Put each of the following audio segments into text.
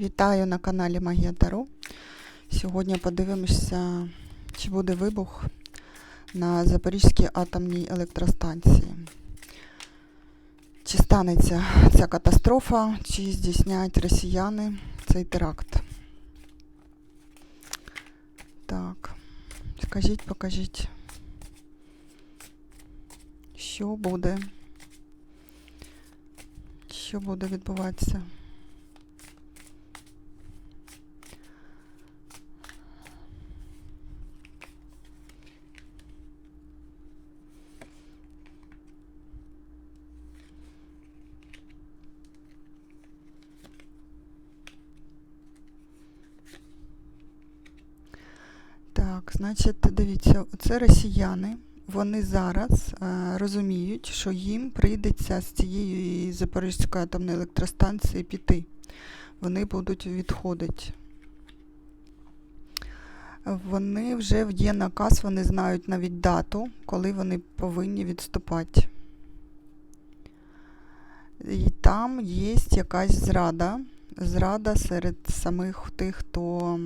Вітаю на каналі Магія Таро. Сьогодні подивимося, чи буде вибух на Запорізькій атомній електростанції. Чи станеться ця катастрофа, чи здійснять росіяни цей теракт. Так, скажіть, покажіть, що буде, що буде відбуватися. Так, значить, дивіться, це росіяни. Вони зараз е, розуміють, що їм прийдеться з цієї Запорізької атомної електростанції піти. Вони будуть відходити. Вони вже є наказ, вони знають навіть дату, коли вони повинні відступати. І там є якась зрада. Зрада серед самих тих, хто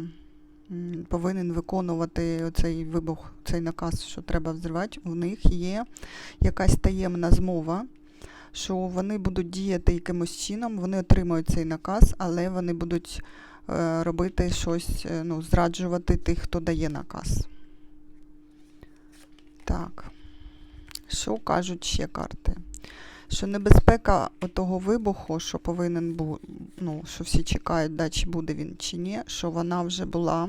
повинен виконувати цей вибух, цей наказ, що треба взривати. У них є якась таємна змова, що вони будуть діяти якимось чином, вони отримують цей наказ, але вони будуть е, робити щось, е, ну, зраджувати тих, хто дає наказ. Так. Що кажуть ще карти? Що небезпека того вибуху, що повинен був, ну, що всі чекають, да, чи буде він, чи ні, що вона вже була,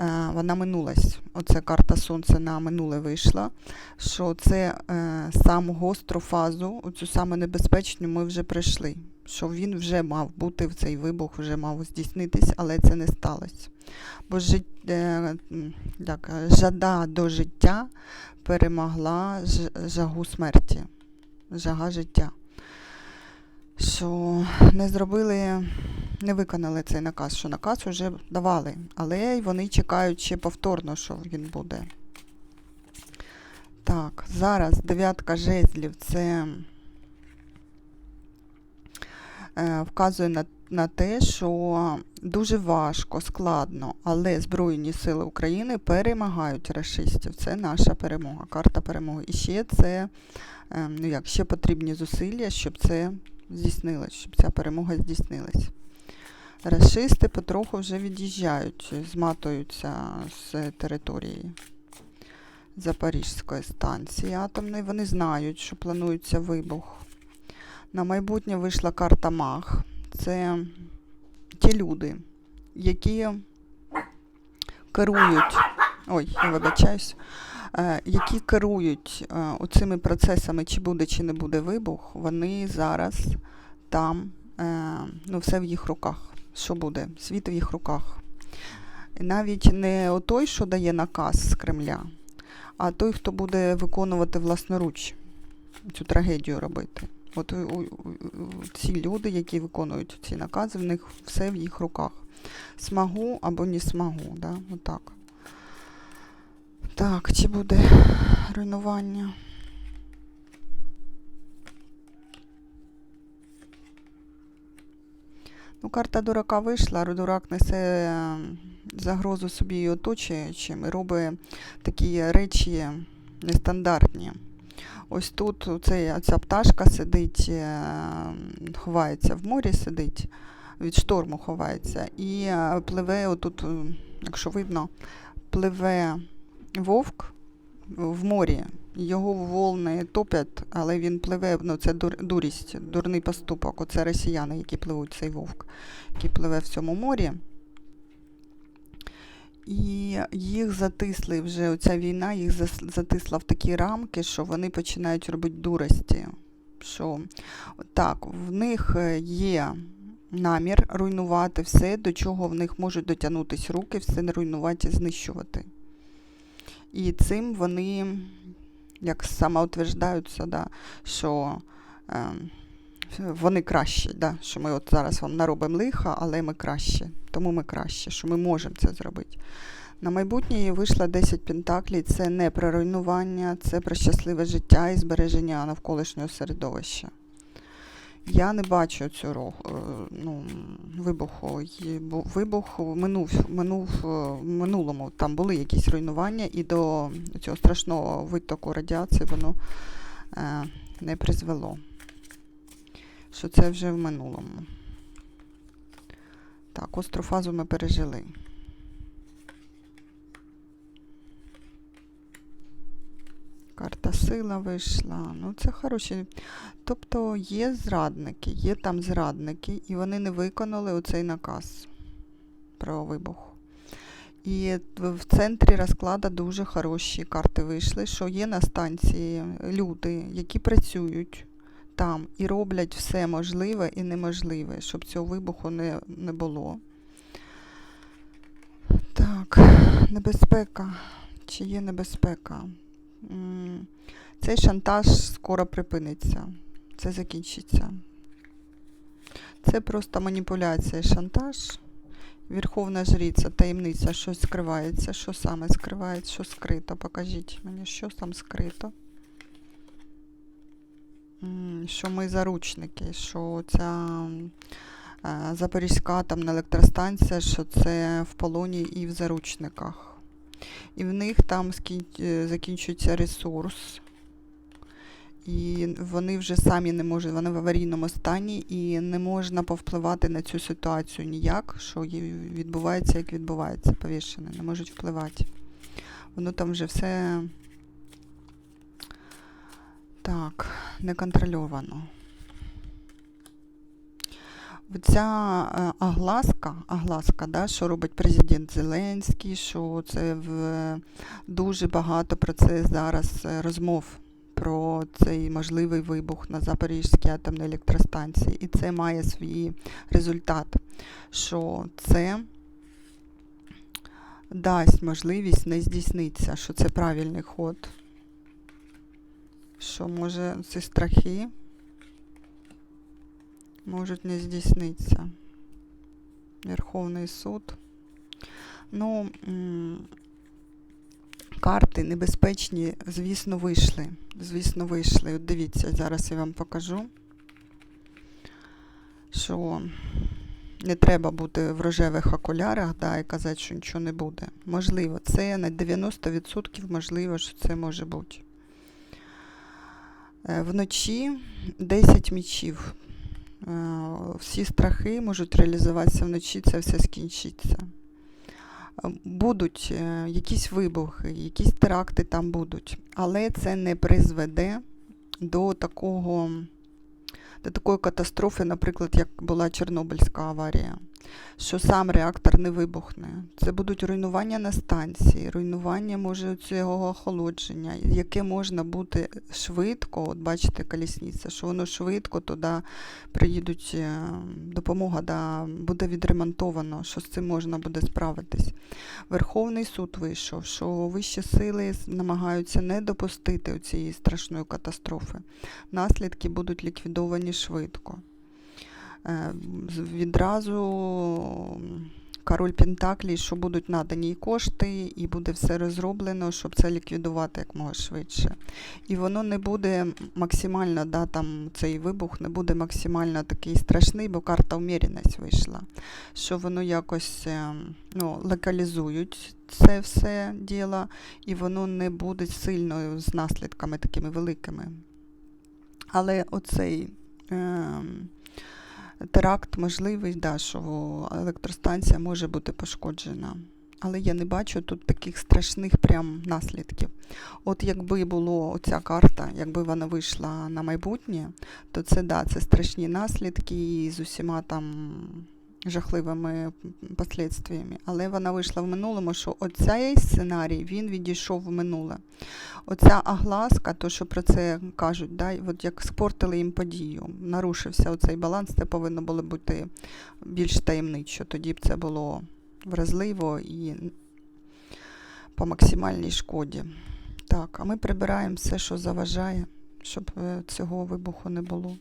е, вона минулась. Оце карта Сонця на минуле вийшла. Що це е, саму гостру фазу, оцю саме небезпечну, ми вже пройшли. Що він вже мав бути в цей вибух, вже мав здійснитись, але це не сталося. Бо жит, так, е, жада до життя перемогла жагу смерті жага життя. Що не зробили, не виконали цей наказ, що наказ вже давали, але вони чекають ще повторно, що він буде. Так, зараз дев'ятка жезлів це е, вказує на, на те, що дуже важко, складно, але Збройні Сили України перемагають расистів. Це наша перемога, карта перемоги. І ще це Ем, ну як, ще потрібні зусилля, щоб це здійснилось, щоб ця перемога здійснилась. Расисти потроху вже від'їжджають, зматуються з території Запорізької станції атомної. Вони знають, що планується вибух. На майбутнє вийшла карта Маг. Це ті люди, які керують. Ой, я вибачаюсь. Е, які керують е, оцими процесами, чи буде, чи не буде вибух, вони зараз там, е, ну, все в їх руках. Що буде? Світ в їх руках. Навіть не той, що дає наказ з Кремля, а той, хто буде виконувати власноруч цю трагедію робити. От ці люди, які виконують ці накази, в них все в їх руках. Смагу або не смагу. Да? Отак. Так, чи буде руйнування? Ну, карта дурака вийшла, дурак несе ем, загрозу собі і оточуючим і робить такі речі нестандартні. Ось тут цей, ця пташка сидить, е, ховається в морі, сидить, від шторму ховається, і е, пливе, отут, е, якщо видно, пливе вовк в морі. Його волни топять, але він пливе, ну це дур, дурість, дурний поступок. Оце росіяни, які пливуть цей вовк, який пливе в цьому морі. І їх затисли вже, оця війна їх затисла в такі рамки, що вони починають робити дурості. Що так, в них є намір руйнувати все, до чого в них можуть дотягнутися руки, все не руйнувати знищувати. І цим вони як самоутверждаються, да, що е, вони кращі, да, що ми от зараз вам наробимо лиха, але ми кращі. Тому ми краще, що ми можемо це зробити. На майбутнє вийшло 10 пентаклів. Це не про руйнування, це про щасливе життя і збереження навколишнього середовища. Я не бачу цього е, ну, вибуху. Вибух минув, минув е, в минулому. Там були якісь руйнування, і до цього страшного витоку радіації воно е, не призвело. Що це вже в минулому. Так, остру фазу ми пережили. Карта сила вийшла. Ну, це хороші. Тобто є зрадники, є там зрадники, і вони не виконали оцей наказ про вибух. І в центрі розкладу дуже хороші карти вийшли, що є на станції люди, які працюють там і роблять все можливе і неможливе, щоб цього вибуху не, не було. Так, небезпека. Чи є небезпека? Цей шантаж скоро припиниться. Це закінчиться. Це просто маніпуляція шантаж. Верховна жриця, таємниця, щось скривається. Що саме скривається, що скрито? Покажіть мені, що там скрито. Що ми заручники, що ця е, Запорізька атомна електростанція, що це в полоні і в заручниках. І в них там е, закінчується ресурс. І вони вже самі не можуть, вони в аварійному стані і не можна повпливати на цю ситуацію ніяк, що відбувається, як відбувається, повішене, не можуть впливати. Воно там вже все так, неконтрольовано. Ця е, огласка, огласка, да, що робить президент Зеленський, що це в дуже багато про це зараз е, розмов про цей можливий вибух на Запорізькій атомній електростанції. І це має свій результат, що це дасть можливість не здійснитися, що це правильний ход, що може ці страхи можуть не здійснитися. Верховний суд. Ну, карти небезпечні, звісно, вийшли. Звісно, вийшли. От дивіться, зараз я вам покажу, що не треба бути в рожевих окулярах да, і казати, що нічого не буде. Можливо, це на 90% можливо, що це може бути. Е, Вночі 10 мічів. Е, Всі страхи можуть реалізуватися вночі, це все скінчиться. Е, Будуть якісь вибухи, якісь теракти там будуть, але це не призведе до такого, до такої катастрофи, наприклад, як була Чорнобильська аварія, що сам реактор не вибухне. Це будуть руйнування на станції, руйнування може цього охолодження, яке можна бути швидко, от бачите, колісниця, що воно швидко туди приїдуть, е, допомога да, буде відремонтовано, що з цим можна буде справитись. Верховний суд вийшов, що вищі сили намагаються не допустити цієї страшної катастрофи. Наслідки будуть ліквідовані швидко. Е, Відразу король Пентаклі, що будуть надані кошти, і буде все розроблено, щоб це ліквідувати як можна швидше. І воно не буде максимально, да, там цей вибух не буде максимально такий страшний, бо карта уміряність вийшла. Що воно якось е, ну, локалізують це все діло, і воно не буде сильно з наслідками такими великими. Але оцей. Е, теракт можливий, да, що електростанція може бути пошкоджена. Але я не бачу тут таких страшних прям наслідків. От якби було оця карта, якби вона вийшла на майбутнє, то це да, це страшні наслідки з усіма там жахливими последствиями. Але вона вийшла в минулому, що оцей сценарій він відійшов в минуле. Оця огласка, то що про це кажуть, да, от як спортили їм подію, нарушився оцей баланс, це повинно було бути більш таємничо. Тоді б це було вразливо і по максимальній шкоді. Так, а ми прибираємо все, що заважає, щоб е, цього вибуху не було.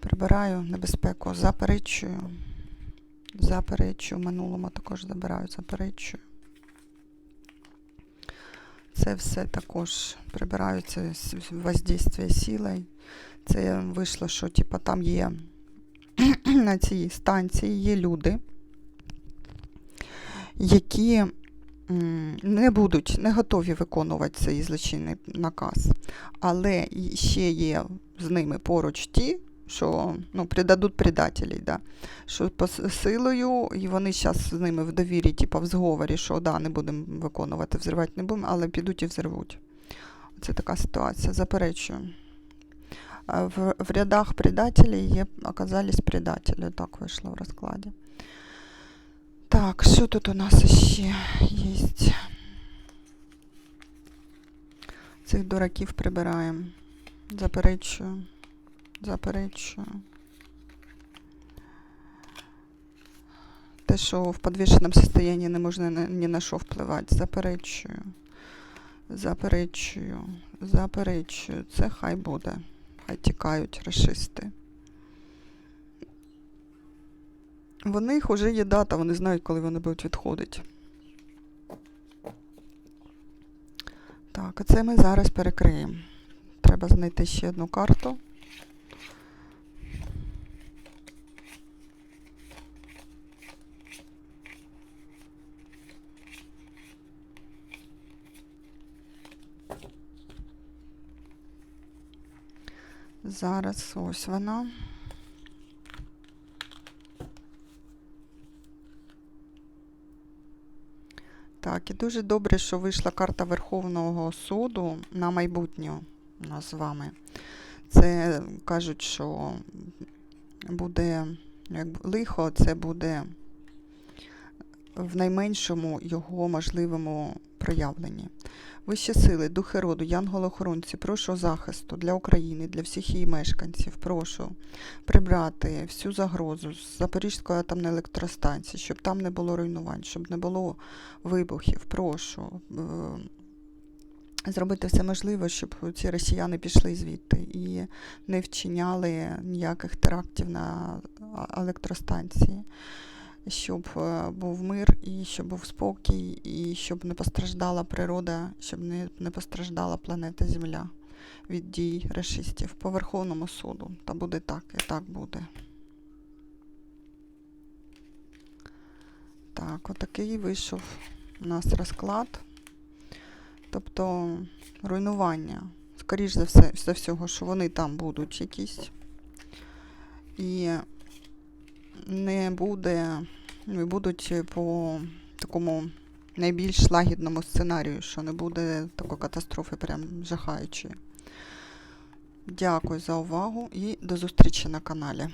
Прибираю небезпеку, заперечую. Заперечую, в минулому також забираю, заперечую. Це все також прибираються воздействие силою. Це вийшло, що типа, там є на цій станції є люди, які не будуть, не готові виконувати цей злочинний наказ. Але ще є з ними поруч ті, що ну, придадуть предателей, да, що силою, і вони зараз з ними в довірі, типу в зговорі, що да, не будемо виконувати, взривати не будемо, але підуть і взривуть. Це така ситуація. Заперечую. В, в рядах предателей є, оказались предателі. Так вийшло в розкладі. Так, що тут у нас ще є? Цих дураків прибираємо. Заперечую. Заперечую. Те, що в підвішеному состоянии не можна ні на що впливати. Заперечую. Заперечую. Заперечую. Це хай буде. Хай тікають расисти. В них вже є дата, вони знають, коли вони будуть відходити. Так, оце ми зараз перекриємо. Треба знайти ще одну карту. Зараз ось вона. Так, і дуже добре, що вийшла карта Верховного суду на майбутнє у нас з вами. Це кажуть, що буде як лихо, це буде в найменшому його можливому проявленні. Вищі сили, духи роду, янголи-охоронці, прошу захисту для України, для всіх її мешканців. Прошу прибрати всю загрозу з Запорізької атомної електростанції, щоб там не було руйнувань, щоб не було вибухів. Прошу е, зробити все можливе, щоб ці росіяни пішли звідти і не вчиняли ніяких терактів на електростанції щоб е, був мир і щоб був спокій, і щоб не постраждала природа, щоб не, не постраждала планета Земля від дій расистів по Верховному суду. Та буде так, і так буде. Так, отакий вийшов у нас розклад. Тобто руйнування, скоріш за все, за всього, що вони там будуть якісь. І не буде, і будуть по такому найбільш лагідному сценарію, що не буде такої катастрофи прям жахаючої. Дякую за увагу і до зустрічі на каналі.